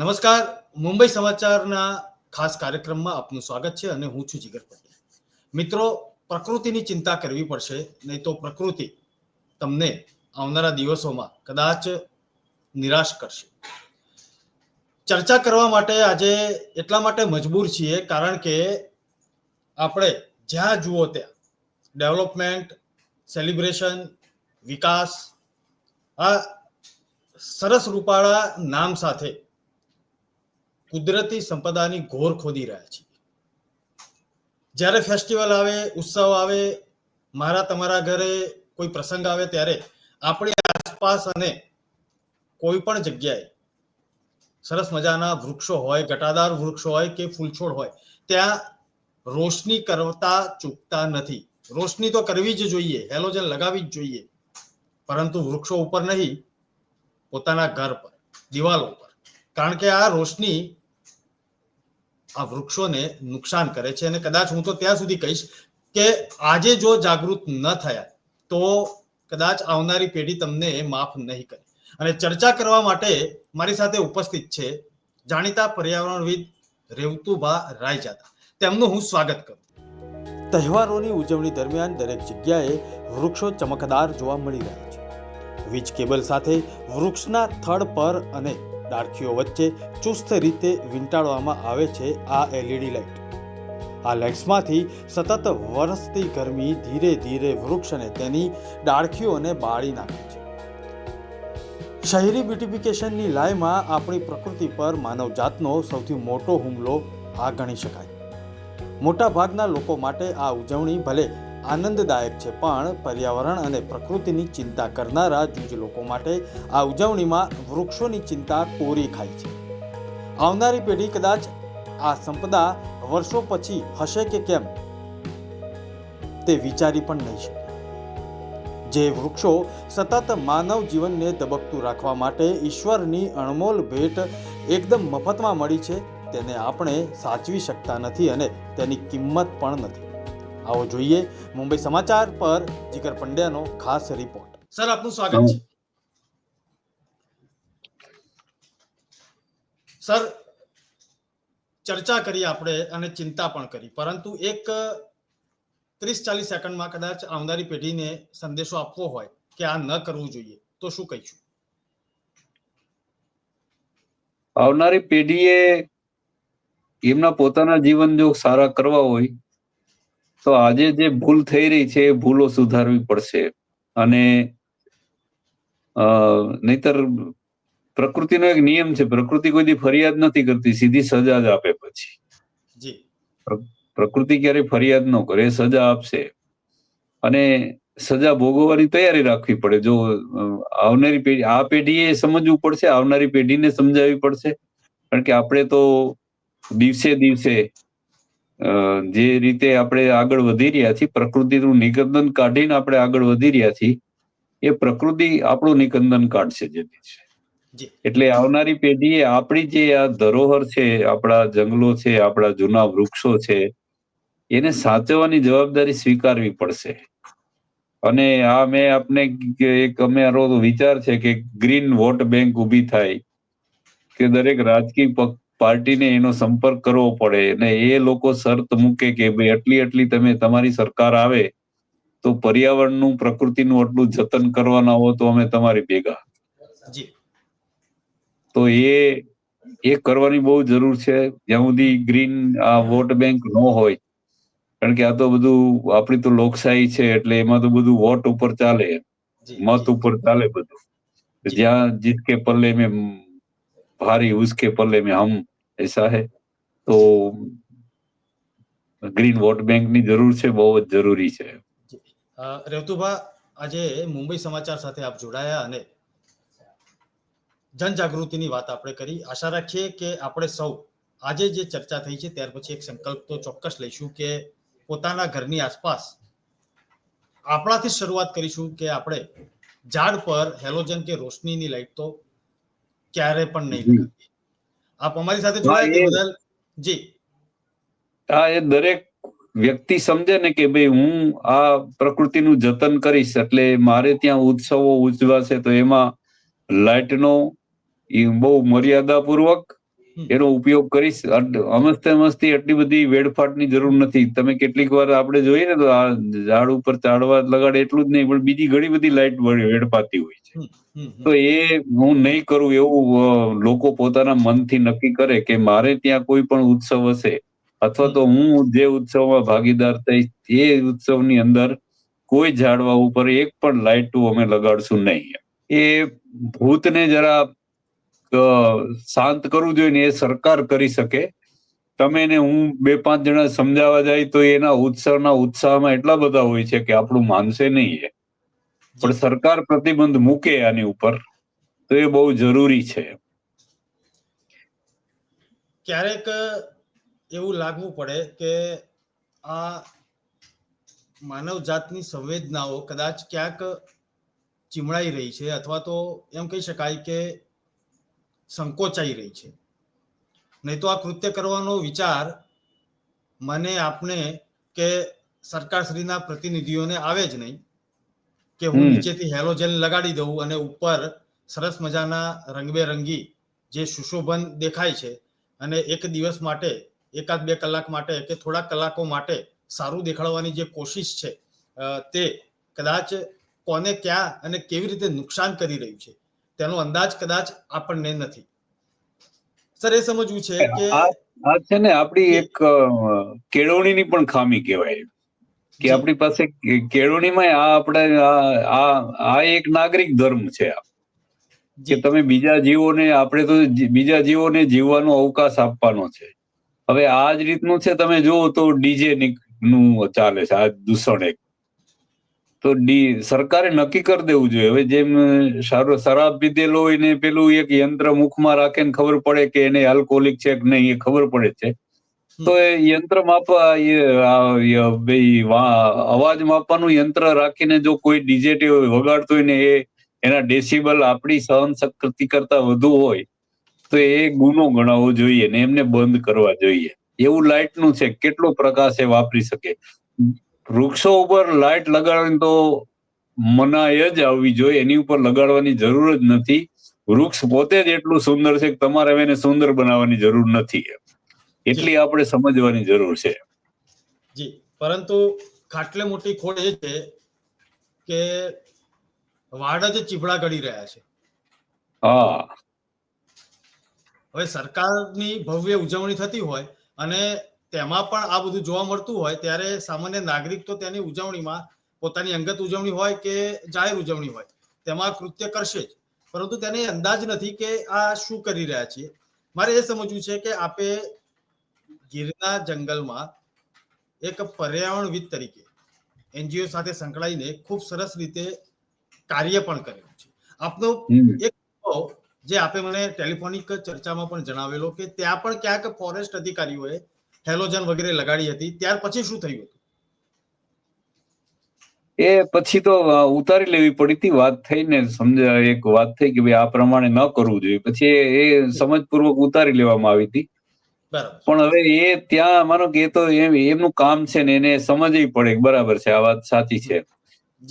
નમસ્કાર. મુંબઈ સમાચારના ખાસ કાર્યક્રમમાં આપનું સ્વાગત છે અને હું છું જીગર પટેલ. મિત્રો, પ્રકૃતિની ચિંતા કરવી પડશે, નહીં તો પ્રકૃતિ તમને આવનારા દિવસોમાં કદાચ નિરાશ કરશે. ચર્ચા કરવા માટે આજે એટલા માટે મજબૂર છીએ, કારણ કે આપણે જ્યાં જુઓ ત્યાં ડેવલપમેન્ટ, સેલિબ્રેશન, વિકાસ, આ સરસ રૂપાળા નામ સાથે કુદરતી સંપદાની ઘોર ખોદી રહ્યા છીએ. જ્યારે ફેસ્ટિવલ આવે, ઉત્સવ આવે, મારા તમારા ઘરે કોઈ પ્રસંગ આવે ત્યારે આપણી આસપાસ અને કોઈ પણ જગ્યાએ સરસ મજાના વૃક્ષો હોય ઘટાદાર વૃક્ષો હોય કે ફૂલછોડ હોય, ત્યાં રોશની કરતા ચૂકતા નથી. રોશની તો કરવી જ જોઈએ હેલોજન લગાવી જ જોઈએ. પરંતુ વૃક્ષો ઉપર નહીં, પોતાના ઘર પર, દિવાલો પર કારણ કે આ રોશની આ વૃક્ષોને નુકસાન કરે છે અને કદાચ હું તો ત્યાં સુધી કહીશ કે આજે જો જાગૃત ન થયા તો કદાચ આવનારી પેઢી તમને માફ નહીં કરે. અને ચર્ચા કરવા માટે મારી સાથે ઉપસ્થિત છે જાણીતા પર્યાવરણવિદ રેવતુભા રાયજાદા. તેમનું હું સ્વાગત કરું. તહેવારોની ઉજવણી દરમિયાન દરેક જગ્યાએ વૃક્ષો ચમકદાર જોવા મળી રહ્યા છે. વીજ કેબલ સાથે વૃક્ષના થડ પર અને ડાળખીઓ વચ્ચે ચુસ્ત રીતે વીંટાળવામાં આવે છે આ એલઈડી લાઇટ આ લાઇટ્સમાંથી સતત વરસતી ગરમી ધીરે ધીરે વૃક્ષને તેની ડાળખીઓને બાળી નાખે છે. શહેરી બ્યુટિફિકેશનની લાયમાં આપણી પ્રકૃતિ પર માનવજાતનો સૌથી મોટો હુમલો આ ગણી શકાય. મોટાભાગના લોકો માટે આ ઉજવણી ભલે આનંદદાયક છે. પણ પર્યાવરણ અને પ્રકૃતિની ચિંતા કરનારા જૂજ લોકો માટે આ ઉજવણીમાં વૃક્ષોની ચિંતા કોરી ખાય છે. આવનારી પેઢી કદાચ આ સંપદા વર્ષો પછી હશે કે કેમ? તે વિચારી પણ નહીં શકે. જે વૃક્ષો સતત માનવ જીવનને ધબકતું રાખવા માટે ઈશ્વરની અણમોલ ભેટ એકદમ મફતમાં મળી છે, તેને આપણે સાચવી શકતા નથી અને તેની કિંમત પણ નથી. આવો જોઈએ મુંબઈ સમાચાર પર જીગર પંડ્યાનો ખાસ રિપોર્ટ સર આપનું સ્વાગત છે. સર ચર્ચા કરી આપણે અને ચિંતા પણ કરી. પરંતુ એક ત્રીસ ચાલીસ સેકન્ડમાં કદાચ આવનારી પેઢીને સંદેશો આપવો હોય કે આ ન કરવું જોઈએ તો શું કહીશું? આવનારી પેઢીએ એમના પોતાના જીવન જો સારા કરવા હોય તો આજે જે ભૂલ થઈ રહી છે એ ભૂલો સુધારવી પડશે. અને નહીતર પ્રકૃતિનો એક નિયમ છે પ્રકૃતિ કોઈ ફરિયાદ નથી કરતી સીધી સજા જ આપે પછી. પ્રકૃતિ ક્યારેય ફરિયાદ ન કરે સજા આપશે. અને સજા ભોગવવાની તૈયારી રાખવી પડે. જો આવનારી પેઢી આ પેઢીએ સમજવું પડશે આવનારી પેઢીને સમજાવવી પડશે. કારણ કે આપણે તો દિવસે દિવસે જે રીતે આપણે આગળ વધી રહ્યા છીએ પ્રકૃતિનું નિકંદન કાઢીને આપણે આગળ વધી રહ્યા છીએ એ પ્રકૃતિ આપણું નિકંદન કાઢશે જેથી છે. એટલે આવનારી પેઢીએ આપણી જે આ ધરોહર છે આપણા જંગલો છે આપણા જૂના વૃક્ષો છે એને સાચવવાની જવાબદારી સ્વીકારવી પડશે. અને આ મેં આપને એક અમારો વિચાર છે કે ગ્રીન વોટ બેંક ઊભી થાય કે દરેક રાજકીય પાર્ટીને એનો સંપર્ક કરવો પડે અને એ લોકો શરત મૂકે કે ભાઈ આટલી આટલી તમે તમારી સરકાર આવે તો પર્યાવરણનું પ્રકૃતિનું આટલું જતન કરવાના હો તો અમે તમારી ભેગા. તો એ એ કરવાની બહુ જરૂર છે. જ્યાં સુધી ગ્રીન આ વોટ બેંક ન હોય કારણ કે આ તો બધું આપણી તો લોકશાહી છે એટલે એમાં તો બધું વોટ ઉપર ચાલે. મત ઉપર ચાલે બધું. જ્યાં જીતકે પલ્લે મેં ભારી ઉસકે પલ્લે મેં હમ ऐसा है તો ગ્રીન વોટ બેંકની જરૂર છે બહુ જ જરૂરી છે રેવતુભા આજે મુંબઈ સમાચાર સાથે આપ જોડાયા અને જનજાગૃતિની વાત આપણે કરી આશા રાખીએ કે આપણે સૌ આજે જે ચર્ચા થઈ છે ત્યાર પછી એક સંકલ્પ તો ચોક્કસ લઈશું કે પોતાના ઘરની આસપાસ આપણાથી શરૂઆત કરીશું કે આપણે ઝાડ પર હેલોજન કે રોશનીની લાઈટ તો ક્યારે પણ નહીં લગાવીએ આપ અમારી સાથે જોડાયા બદલ જી હા એ દરેક વ્યક્તિ સમજે ને કે ભાઈ હું આ પ્રકૃતિનું જતન કરીશ એટલે મારે ત્યાં ઉત્સવો ઉજવાશે તો એમાં લાઇટનો એ બહુ મર્યાદાપૂર્વક. એનો ઉપયોગ કરીશ. અમસ્તે મસ્તી એટલી બધી વેડફાટની જરૂર નથી. તમે કેટલીક વાર આપણે જોઈએ ને તો આ ઝાડ ઉપર ચાડવા લગાડે એટલું જ નહીં પણ બીજી ઘણી બધી લાઈટ વેડફાતી હોય છે. તો એ હું નહીં કરું એવું લોકો પોતાના મનથી નક્કી કરે કે મારે ત્યાં કોઈ પણ ઉત્સવ હશે અથવા તો હું જે ઉત્સવમાં ભાગીદાર થઈશ એ ઉત્સવની અંદર કોઈ ઝાડવા ઉપર એક પણ લાઇટ અમે લગાડશું નહીં. એ ભૂતને જરા શાંત કરવું જોઈએ ને એ સરકાર કરી શકે. તમે ને હું બે પાંચ જણા સમજાવવા જાય તો એના ઉત્સવના ઉત્સાહમાં એટલા બધા હોય છે કે આપણું માનશે નહીં એ. પણ સરકાર પ્રતિબંધ મૂકે આની ઉપર, તો એ બહુ જરૂરી છે. ક્યારેક એવું લાગવું પડે કે આ માનવ જાતની સંવેદનાઓ કદાચ ક્યાંક ચીમળાઈ રહી છે અથવા તો એમ કહી શકાય કે સંકોચાઈ રહી છે. નહીં તો આ કૃત્ય કરવાનો વિચાર મને આપને કે સરકારશ્રીના પ્રતિનિધિઓને આવે જ નહીં કે હું નીચેથી હેલોજન લગાડી દઉં અને ઉપર સરસ મજાના રંગબેરંગી જે સુશોભન દેખાય છે અને એક દિવસ માટે એકાદ બે કલાક માટે કે થોડા કલાકો માટે સારું દેખાડવાની જે કોશિશ છે તે કદાચ કોને ક્યાં અને કેવી રીતે નુકસાન કરી રહ્યું છે. તેનો અંદાજ કદાચ આપણને નથી. સર એ સમજવું છે કે આ છે ને આપણી એક કેળવણીની પણ ખામી કહેવાય. કે આપણી પાસે કેળવણીમાં આ આપણે આ આ એક નાગરિક ધર્મ છે. કે તમે બીજા જીવોને આપણે તો બીજા જીવોને જીવવાનો અવકાશ આપવાનો છે. હવે આ જ રીતનું છે તમે જુઓ તો ડીજે નું ચાલે છે આ દૂષણ એક. તો ડી સરકારે નક્કી કરી દેવું જોઈએ. હવે જેમ સારો શરાબ પીધેલો હોય ને પેલું એક યંત્ર મુખમાં રાખે ને ખબર પડે કે એને આલ્કોહોલિક છે કે નહીં એ ખબર પડે છે. તો એ યંત્ર માપવા અવાજ માપવાનું યંત્ર રાખીને જો કોઈ ડીજે વગાડતું હોય ને એ એના ડેસિબલ આપણી સહન શક્તિ કરતા વધુ હોય તો એ ગુનો ગણાવવો જોઈએ ને એમને બંધ કરવા જોઈએ. એવું લાઇટનું છે. કેટલો પ્રકાશ એ વાપરી શકે? વૃક્ષો ઉપર લાઇટ લગાડવાની તો મનાય જ આવવી જોઈએ. એની ઉપર લગાડવાની જરૂર જ નથી. વૃક્ષ પોતે જ એટલું સુંદર છે કે તમારે એને સુંદર બનાવવાની જરૂર નથી એટલી આપણે સમજવાની જરૂર છે. જી પરંતુ ખાટલે મોટી ખોડ એ છે કે વાડ જ ચીભડા કરી રહ્યા છે. હા. હવે સરકારની ભવ્ય ઉજવણી થતી હોય અને તેમાં પણ આ બધું જોવા મળતું હોય ત્યારે સામાન્ય નાગરિક તો તેની ઉજવણીમાં પોતાની અંગત ઉજવણી હોય કે જાહેર ઉજવણી હોય તેમાં કૃત્ય કરશે જ. પરંતુ તેને અંદાજ નથી કે આ શું કરી રહ્યા છીએ. મારે એ સમજવું છે કે આપે ગીરના જંગલમાં એક પર્યાવરણવિદ તરીકે એનજીઓ સાથે સંકળાઈને ખૂબ સરસ રીતે કાર્ય પણ કરેલું છે. આપનો એક જે આપે મને ટેલિફોનિક ચર્ચામાં પણ જણાવેલો કે ત્યાં પણ ક્યાંક ફોરેસ્ટ અધિકારીઓએ હેલોજન વગેરે લગાડી હતી. ત્યાર પછી શું થયું હતું? એ પછી તો ઉતારી લેવી પડી હતી. વાત થઈને સમજ એક વાત થઈ કે ભાઈ આ પ્રમાણે ન કરવું જોઈએ. પછી એ- સમજપૂર્વક ઉતારી લેવામાં આવી હતી. પણ હવે એ ત્યાં માનો કે એ તો એમ એમનું કામ છે ને એને સમજવી પડે બરાબર છે આ વાત સાચી છે.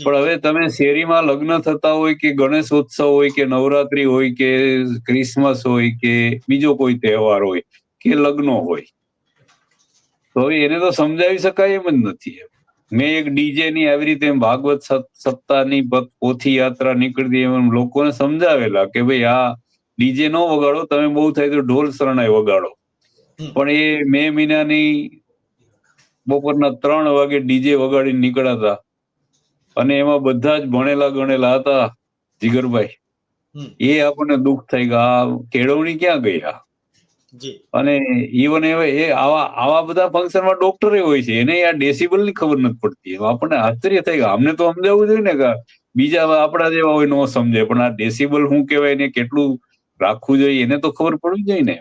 પણ હવે તમે શેરીમાં લગ્ન થતા હોય કે ગણેશ ઉત્સવ હોય કે નવરાત્રી હોય કે ક્રિસમસ હોય કે બીજો કોઈ તહેવાર હોય કે લગ્નો હોય તો હવે એને તો સમજાવી શકાય એમ જ નથી મેં એક ડીજે ની આવી રીતે ભાગવત સત્તાની પોથી યાત્રા નીકળતી એમ લોકોને સમજાવેલા કે ભાઈ આ ડીજે નો વગાડો તમે બહુ થાય તો ઢોલ શરણાઈ વગાડો. પણ એ મે મહિનાની બપોરના ત્રણ વાગે ડીજે વગાડીને નીકળ્યા હતા અને એમાં બધા જ ભણેલા ગણેલા હતા જીગરભાઈ. એ આપણને દુઃખ થાય કે આ કેળવણી ક્યાં જી અને ઇવન એ એ આવા આવા બધા ફંક્શનમાં ડોક્ટરે હોય છે. એને આ ડેસિબલની ખબર નથી પડતી. આપણને આશ્ચર્ય થાય કે અમને તો સમજાવવું જોઈએ ને કે બીજા આપણા જેવા હોય ન સમજે પણ આ ડેસિબલ શું કહેવાય ને કેટલું રાખવું જોઈએ એને તો ખબર પડવી જોઈએ ને.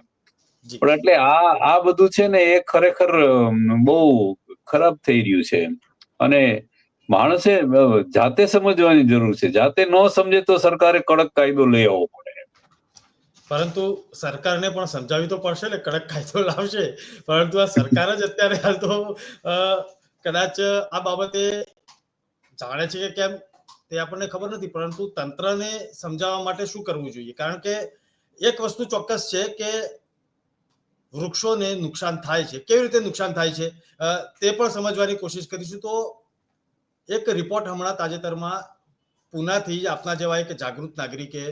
પણ એટલે આ આ બધું છે ને એ ખરેખર બહુ ખરાબ થઈ રહ્યું છે. અને માણસે જાતે સમજવાની જરૂર છે. જાતે ન સમજે તો સરકારે કડક કાયદો લઈ આવવો પરંતુ સરકારને પણ સમજાવી તો પડશે ને, કડક કાયદો લાવશે. પરંતુ આ સરકાર જ અત્યારે હાલ તો કદાચ આ બાબતે જાણે છે કે કેમ તે આપણને ખબર નથી. પરંતુ તંત્રને સમજાવવા માટે શું કરવું જોઈએ? કારણ કે એક વસ્તુ ચોક્કસ છે કે વૃક્ષોને નુકસાન થાય છે. કેવી રીતે નુકસાન થાય છે? તે પણ સમજવાની કોશિશ કરીશું. તો એક રિપોર્ટ હમણાં તાજેતરમાં પુનાથી આપના જેવા એક જાગૃત નાગરિકે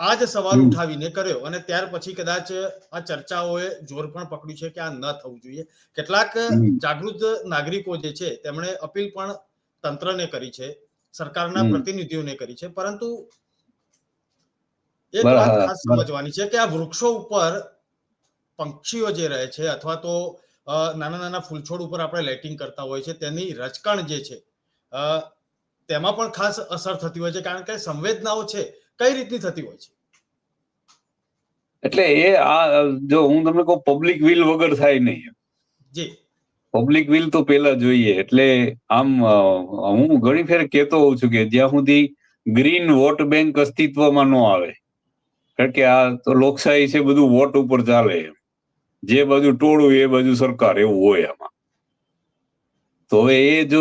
આ જ સવાલ ઉઠાવીને કર્યો અને ત્યાર પછી કદાચ આ ચર્ચાઓએ જોર પણ પકડ્યું છે કે આ ન થવું જોઈએ. કેટલાક જાગૃત નાગરિકો જે છે તેમણે અપીલ પણ તંત્રને કરી છે સરકારના પ્રતિનિધિઓને કરી છે પરંતુ એક વાત ખાસ સમજવાની છે કે આ વૃક્ષો ઉપર પંક્ષીઓ જે રહે છે અથવા તો નાના નાના ફૂલછોડ ઉપર આપણે લાઇટિંગ કરતા હોય છે તેની રચકણ જે છે તેમાં પણ ખાસ અસર થતી હોય છે કારણ કે સંવેદનાઓ છે. કઈ રીતની થતી હોય છે? એટલે એ આ જો હું તમને કહું પબ્લિક વિલ વગર થાય નહીં જી. પબ્લિક વિલ તો પેલા જોઈએ એટલે આમ હું ઘણી ફેર કહેતો હોઉં છું કે જ્યાં સુધી ગ્રીન વોટ બેંક અસ્તિત્વમાં ન આવે કારણ કે આ તો લોકશાહી છે બધું વોટ ઉપર ચાલે જે બાજુ ટોળું એ બાજુ સરકાર એવું હોય આમાં. તો એ જો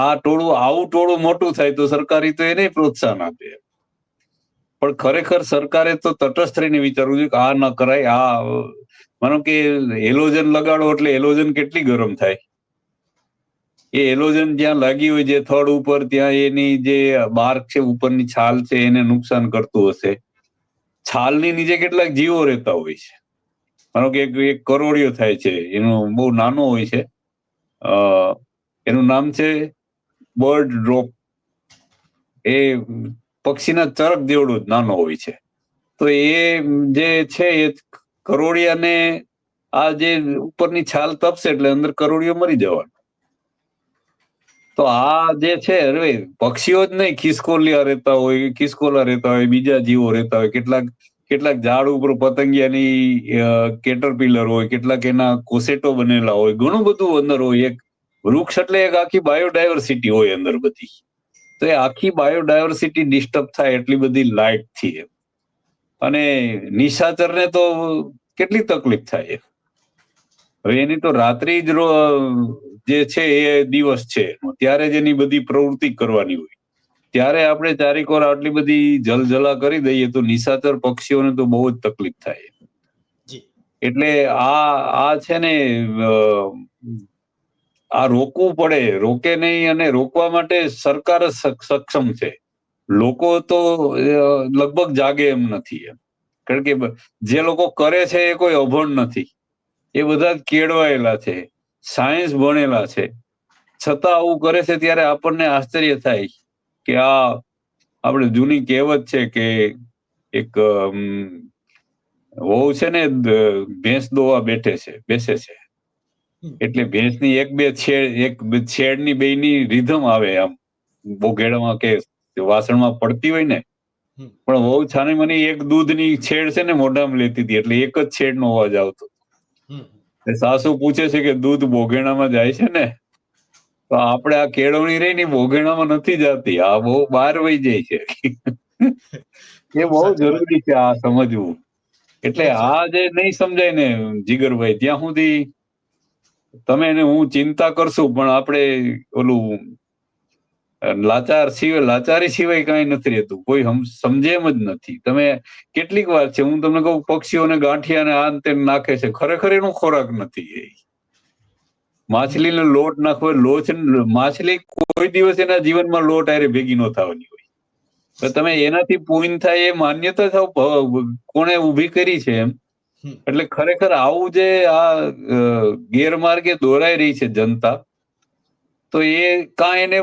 આ ટોળું આવું ટોળું મોટું થાય તો સરકારી તો એને પ્રોત્સાહન આપે પણ ખરેખર સરકારે તો તટસ્થ રહીને વિચારવું જોઈએ કે આ ન કરાય, આ, માનો કે એલોજન લગાડો એટલે એલોજન કેટલી ગરમ થાય. એ એલોજન જ્યાં લાગી હોય જે થડ ઉપર, ત્યાં એની જે બાર્ક છે, ઉપરની છાલ છે, એને નુકસાન કરતું હશે. છાલની નીચે કેટલાક જીવો રહેતા હોય છે. માનો કે એક કરોડિયો થાય છે, એનો બહુ નાનો હોય છે. એનું નામ છે બર્ડ ડ્રોપ. એ પક્ષીના ચરક જેવડો નાનો હોય છે. તો એ જે છે એ કરોડિયાને આ જે ઉપરની છાલ તપશે એટલે અંદર કરોડિયો મરી જવાનો. તો આ જે છે હવે પક્ષીઓ જ નહીં, ખિસકોલિયા રહેતા હોય, ખિસકોલા રહેતા હોય, બીજા જીવો રહેતા હોય. કેટલાક કેટલાક ઝાડ ઉપર પતંગિયાની કેટરપિલર હોય, કેટલાક એના કોસેટો બનેલા હોય. ઘણું બધું અંદર હોય. એક વૃક્ષ એટલે એક આખી બાયોડાયવર્સિટી હોય અંદર બધી. તો એ આખી બાયોડાયવર્સિટી ડિસ્ટર્બ થાય એટલી બધી લાઇટથી એમ. અને નિશાચરને તો કેટલી તકલીફ થાય હવે એની તો રાત્રિ જ જે છે એ દિવસ છે ત્યારે જ એની બધી પ્રવૃત્તિ કરવાની હોય. ત્યારે આપણે ચારેકોર આટલી બધી જલજલા કરી દઈએ તો નિશાચર પક્ષીઓને તો બહુ જ તકલીફ થાય એટલે આ આ છે ને આ રોકવું પડે, રોકે નહીં અને રોકવા માટે સરકાર સક્ષમ છે. લોકો તો લગભગ જાગે એમ નથી એમ. કારણ કે જે લોકો કરે છે એ કોઈ અભણ નથી. એ બધા કેળવાયેલા છે. સાયન્સ ભણેલા છે. છતાં આવું કરે છે ત્યારે આપણને આશ્ચર્ય થાય કે આ આપણે જૂની કહેવત છે કે એક વહુ છે ને ભેંસ દોવા બેઠે છે, બેસે છે. એટલે ભેંસની એક બે છેડ એક બે છેડની બેયની રીધમ આવે આમ. બોઘેડામાં કે વાસણમાં પડતી હોય ને. પણ વહુ છાને મને એક દૂધની છેડ છે ને મોઢામાં લેતી હતી એટલે એક જ છેડનો અવાજ આવતો સાસુ પૂછે છે કે દૂધ બોઘેણામાં જાય છે ને? તો આપણે આ કેળવણી રહી ને બોઘેણામાં નથી જતી આ બહુ બહાર વહી જાય છે. એ બહુ જરૂરી છે આ સમજવું. એટલે આ જે નહીં સમજાય ને જીગરભાઈ ત્યાં સુધી તમે એને હું ચિંતા કરશું, પણ આપણે ઓલું લાચાર સિવાય, લાચારી સિવાય કઈ નથી રહેતું. કોઈ સમજે જ નથી. તમે કેટલીક વાર છે, હું તમને કહું, પક્ષીઓને ગાંઠિયાને આ તે નાખે છે. ખરેખર એનો ખોરાક નથી એ. માછલીને લોટ નાખવો લોટ માછલી કોઈ દિવસ એના જીવનમાં લોટ આરે ભેગી ન થવાની હોય. તો તમે એનાથી પૂન થાય એ માન્યતા થાવ કોણે ઊભી કરી છે એમ. એટલે ખરેખર આવું જે આ ગેરમાર્ગે દોરાઈ રહી છે જનતા તો એ કા એને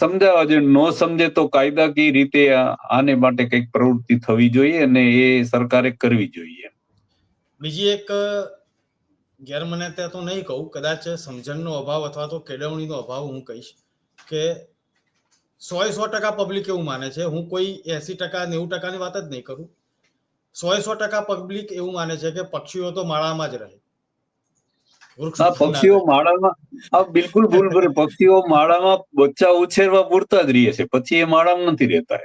સમજાવવા જોઈએ. ન સમજે તો કાયદાકીય રીતે આને માટે કંઈક પ્રવૃત્તિ થવી જોઈએ અને એ સરકારે કરવી જોઈએ. બીજી એક ગેરમાન્યતા તો નહીં કહું કદાચ સમજણનો અભાવ અથવા તો કેળવણીનો અભાવ હું કહીશ કે સો સો ટકા પબ્લિક એવું માને છે. હું કોઈ એસી ટકા નેવું ટકાની વાત જ નહીં કરું. સો સો ટકા પબ્લિક એવું માને છે કે પક્ષીઓ તો માળામાં જ રહે. પક્ષીઓ માળામાં આ બિલકુલ ભૂલ ભરે પક્ષીઓ માળામાં બચ્ચા ઉછેરવા પૂરતા જ રહે છે પછી એ માળામાં નથી રહેતા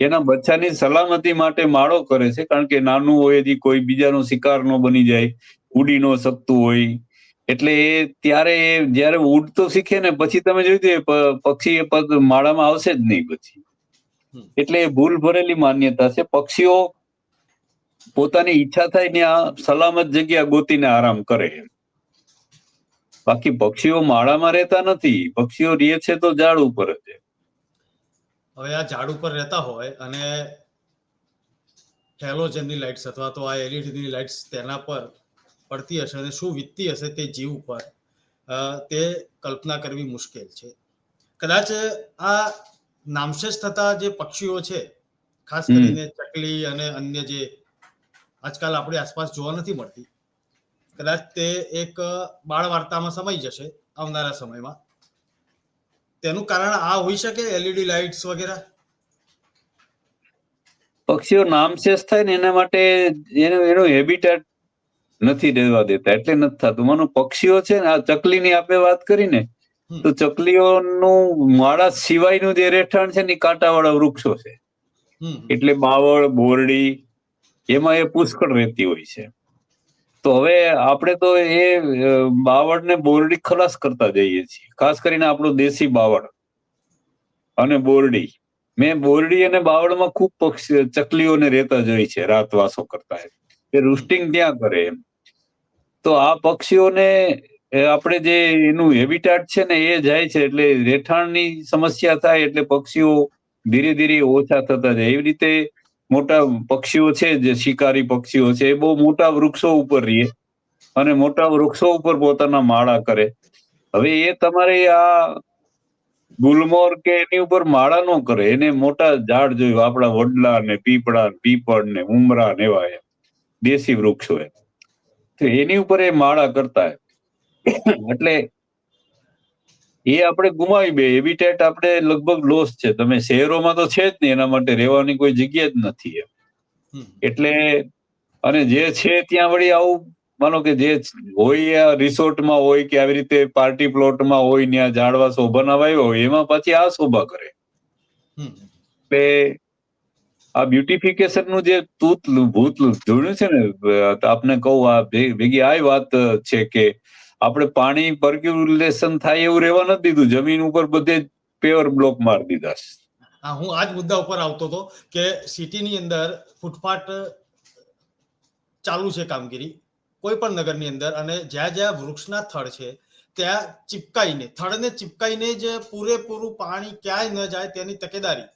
એના બચ્ચાની સલામતી માટે માળો કરે છે કારણ કે નાનું હોય હજી કોઈ બીજાનો શિકાર ન બની જાય ઉડી ન શકતું હોય. એટલે એ ત્યારે એ જયારે ઉડતો શીખે ને પછી તમે જોયું તો પક્ષી એ પગ માળામાં આવશે જ નહીં પછી. એટલે એ ભૂલ ભરેલી માન્યતા છે. પક્ષીઓ પોતાની ઈચ્છા થાય ત્યાં સલામત જગ્યા ગોતીને આરામ કરે. બાકી પક્ષીઓ માળામાં રહેતા નથી. પક્ષીઓ રહે છે તો ઝાડ ઉપર જ હવે આ ઝાડ ઉપર રહેતા હોય અને હેલોજનની લાઇટ્સ અથવા તો આ એલઈડીની લાઇટ્સ તેના પર પડતી હશે અને શું વીતતી હશે તે જીવ ઉપર તે કલ્પના કરવી મુશ્કેલ છે. કદાચ આ નામશેષ થતા જે પક્ષીઓ છે ખાસ કરીને ચકલી અને અન્ય જે આજકાલ આપણી આસપાસ જોવા નથી મળતી. કદાચ તે એક બાળ વાર્તામાં સમાઈ જશે આવનારા સમયમાં. તેનું કારણ આ હોઈ શકે એલઈડી લાઇટ્સ વગેરે? પક્ષીઓ નામશેષ થાય ને એના માટે એનું એનું હેબિટેટ નથી રહેવા દેતા એટલે નથી થતું. માનો પક્ષીઓ છે ને આ ચકલીની આપણે વાત કરી ને તો ચકલીઓનું માળા સિવાયનું જે રહેઠાણ છે ને કાંટાવાળા વૃક્ષો છે. એટલે બાવળ બોરડી એમાં એ પુષ્કળ રહેતી હોય છે. તો હવે આપણે તો એ બાવળને બોરડી ખલાસ કરતા જઈએ છીએ. ખાસ કરીને આપણું દેશી બાવળ અને બોરડી. મેં બોરડી અને બાવળમાં ખૂબ પક્ષી, ચકલીઓને રહેતા જોઈ છે રાતવાસો કરતા એ રૂસ્ટિંગ ત્યાં કરે એમ. તો આ પક્ષીઓને આપણે જે એનું હેબિટાટ છે ને, એ જાય છે એટલે રહેઠાણની સમસ્યા થાય એટલે પક્ષીઓ ધીરે ધીરે ઓછા થતા જાય. એવી રીતે મોટા પક્ષીઓ છે જે, શિકારી પક્ષીઓ છે, એ બહુ મોટા વૃક્ષો ઉપર રહે. અને મોટા વૃક્ષો ઉપર પોતાના માળા કરે. હવે એ તમારે આ ગુલમોર કે એની ઉપર માળા નો કરે. એને મોટા ઝાડ જોયું, આપણા વડલા ને પીપળા પીપળ ને ઉમરા ને એવા એમ. દેશી વૃક્ષો એમ. તો એની ઉપર એ માળા કરતા એટલે એ આપણે ગુમાવી બે. હેબિટેટ આપણે લગભગ લોસ છે. તમે શહેરોમાં તો છે જ નહીં. એના માટે રહેવાની કોઈ જગ્યા જ નથી એટલે અને જે છે ત્યાં વળી આવું માનો કે જે હોય રિસોર્ટમાં હોય કે આવી રીતે પાર્ટી પ્લોટમાં હોય ત્યાં ઝાડવા શોભાના વાવ્યા હોય એમાં પછી આ શોભા કરે. એટલે આ બ્યુટિફિકેશનનું જે તૂત ભૂત જોડ્યું છે ને આપને કહું આ ભેગી આ વાત છે કે આપણે પાણી પર્ક્યુલેશન થાય એવું રહેવા નથી દીધું જમીન ઉપર બધે પેવર બ્લોક મારી દીધા છે હા હું આજ મુદ્દા ઉપર આવતો હતો કે સિટીની અંદર ફૂટપાથ ચાલુ છે કામગીરી કોઈ પણ નગરની અંદર અને જ્યાં જ્યાં વૃક્ષના થડ છે ત્યાં ચિપકાઈને થડને ચિપકાઈને જ પૂરેપૂરું પાણી ક્યાંય ન જાય તેની તકેદારી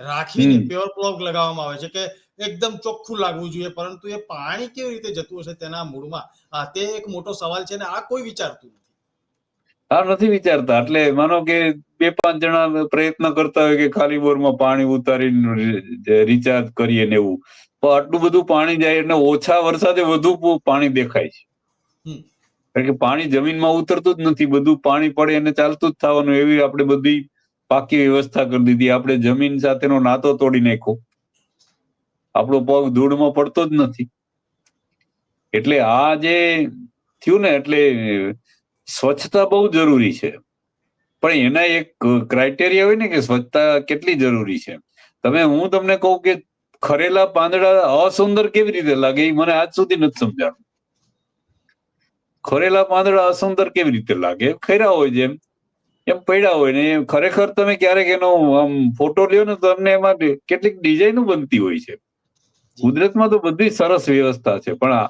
રાખીને. પ્યોર બ્લોક લગાવવામાં આવે છે કે એકદમ ચોખ્ખું લાગવું જોઈએ. પરંતુ એ પાણી કેવી રીતે જતું હશે તેના મૂળમાં? તે એક મોટો સવાલ છે ને આ કોઈ વિચારતું નથી. આ નથી વિચારતા. એટલે માનો કે બે પાંચ જણા પ્રયત્ન કરતા હોય કે ખાલી બોરમાં પાણી ઉતારીને રિચાર્જ કરીએ ને એવું. પણ આટલું બધું પાણી જાય એટલે ઓછા વરસાદે વધુ પાણી દેખાય છે. કારણ કે પાણી જમીનમાં ઉતરતું જ નથી. બધું પાણી પડે અને ચાલતું જ થવાનું. એવી આપણે બધી પાકી વ્યવસ્થા કરી દીધી. આપણે જમીન સાથેનો નાતો તોડી નાખ્યો. આપણો પગ ધૂળમાં પડતો જ નથી. એટલે આ જે થયું ને, એટલે સ્વચ્છતા બહુ જરૂરી છે. પણ એના એક ક્રાઇટેરિયા હોય ને કે સ્વચ્છતા કેટલી જરૂરી છે. તમે, હું તમને કહું કે ખરેલા પાંદડા અસુંદર કેવી રીતે લાગે એ મને આજ સુધી નથી સમજાણું. ખરેલા પાંદડા અસુંદર કેવી રીતે લાગે? ખરા હોય જેમ, એમ પડ્યા હોય ને ખરેખર તમે ક્યારેક એનો આમ ફોટો લ્યો ને તમને એમાં કેટલીક ડિઝાઇનો બનતી હોય છે. કુદરતમાં તો બધી સરસ વ્યવસ્થા છે, પણ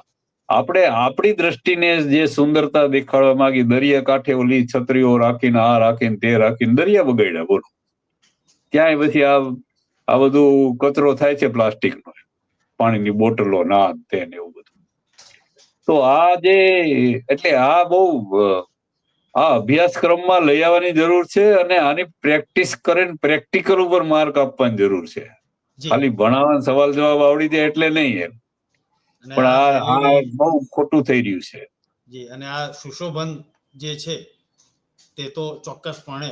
આપણે આપણી દ્રષ્ટિને જે સુંદરતા દેખાડવા માંગી, દરિયા કાંઠે ઓલી છત્રીઓ રાખીને, આ રાખીને, તે રાખીને દરિયા બગાડ્યા, બોલો. ક્યાંય પછી આ આ બધું કચરો થાય છે પ્લાસ્ટિકનો, પાણીની બોટલો ના તે ને એવું બધું. તો આ જે, એટલે આ બહુ આ અભ્યાસક્રમમાં લઈ આવવાની જરૂર છે અને આની પ્રેક્ટિસ કરીને પ્રેક્ટિકલ ઉપર માર્ક આપવાની જરૂર છે. ખાલી ભણાવવાનો સવાલ જવાબ આવડી જાય એટલે નહીં એમ. પણ આ બહુ ખોટું થઈ રહ્યું છે. જી અને આ સુશોભન જે છે તે તો ચોક્કસપણે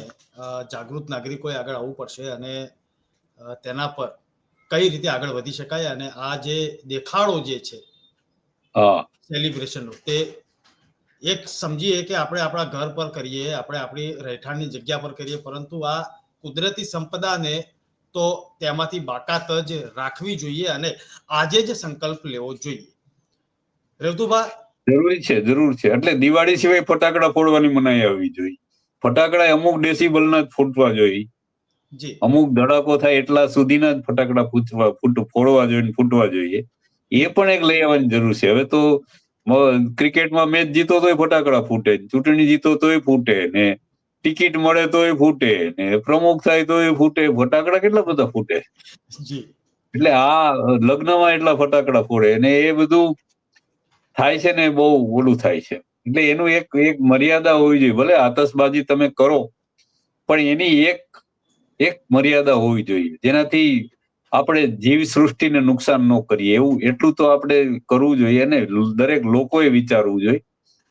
જાગૃત નાગરિકોએ આગળ આવવું પડશે અને તેના પર કઈ રીતે આગળ વધી શકાય અને આ જે દેખાડો જે છે સેલિબ્રેશનનો તે એક સમજીએ કે આપણે આપણા ઘર પર કરીએ આપણે આપણી રહેઠાણની જગ્યા પર કરીએ પરંતુ આ કુદરતી સંપદાને તો તેમાંથી બાકાત જ રાખવી જોઈએ અને આજે જ સંકલ્પ લેવો જોઈએ. રેવતુભા? જરૂરી છે જરૂર છે. એટલે દિવાળી સિવાય ફટાકડા ફોડવાની મનાઈ આવવી જોઈએ. ફટાકડા અમુક ડેસિબલના જ ફૂટવા જોઈએ. જી. અમુક ધડાકો થાય એટલા સુધીના જ ફટાકડા ફૂટવા ફૂટ ફોડવા જોઈએ ફૂટવા જોઈએ. એ પણ એક લઈ આવવાની જરૂર છે. હવે તો ક્રિકેટમાં મેચ જીતો તોય ફટાકડા ફૂટે ચૂંટણી જીતો તોય ફૂટે ને. ટિકિટ મળે તોય ફૂટે ને પ્રમુખ થાય તો એ ફૂટે. ફટાકડા કેટલા બધા ફૂટે? એટલે આ લગ્નમાં એટલા ફટાકડા ફોડે અને એ બધું થાય છે ને બહુ ઓલું થાય છે. એટલે એનું એક એક મર્યાદા હોવી જોઈએ. ભલે આતશબાજી તમે કરો પણ એની એક એક મર્યાદા હોવી જોઈએ. જેનાથી આપણે જીવ સૃષ્ટિને નુકસાન ન કરીએ. એવું એટલું તો આપણે કરવું જોઈએ અને દરેક લોકોએ વિચારવું જોઈએ.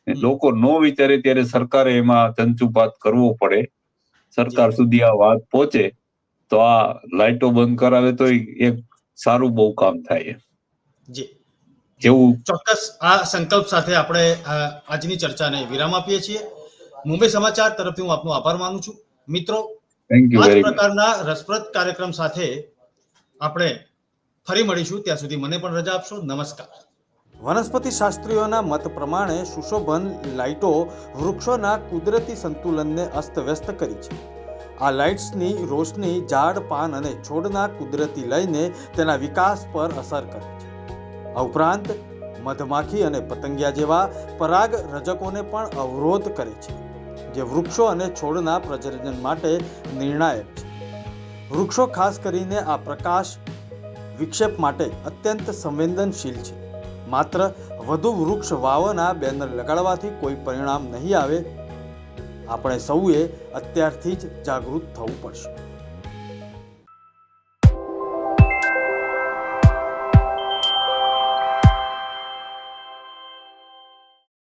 લોકો નો વિચારે ત્યારે સરકારે એમાં તંચુપાત કરવો પડે. સરકાર સુધી આ વાત પહોંચે તો આ લાઇટો બંધ કરાવે તો એક સારું બહુ કામ થાય જી. એવું ચોક્કસ આ સંકલ્પ સાથે આપણે આજની ચર્ચાને વિરામ આપીએ છીએ. મુંબઈ સમાચાર તરફથી હું આપનો આભાર માનું છું. મિત્રો આ પ્રકારના રસપ્રદ કાર્યક્રમ સાથે આપણે ફરી મળીશું. ત્યાં સુધી મને પણ રજા આપશો. નમસ્કાર. વનસ્પતિ શાસ્ત્રીઓના મત પ્રમાણે સુશોભન લાઇટો વૃક્ષોના કુદરતી સંતુલનને અસ્તવ્યસ્ત કરી છે. આ લાઇટ્સની રોશની, ઝાડ, પાન અને છોડના કુદરતી લઈને તેના વિકાસ પર અસર કરે છે. આ ઉપરાંત, મધમાખી અને પતંગિયા જેવા પરાગ રજકોને પણ અવરોધ કરે છે, જે વૃક્ષો અને છોડના પ્રજનન માટે નિર્ણાયક છે. વૃક્ષો ખાસ કરીને આ પ્રકાશ વિક્ષેપ માટે અત્યંત સંવેદનશીલ છે. માત્ર વધુ વૃક્ષ વાવના બેનર લગાડવાથી કોઈ પરિણામ નહીં આવે. આપણે સૌએ અત્યારથી જ જાગૃત થવું પડશે.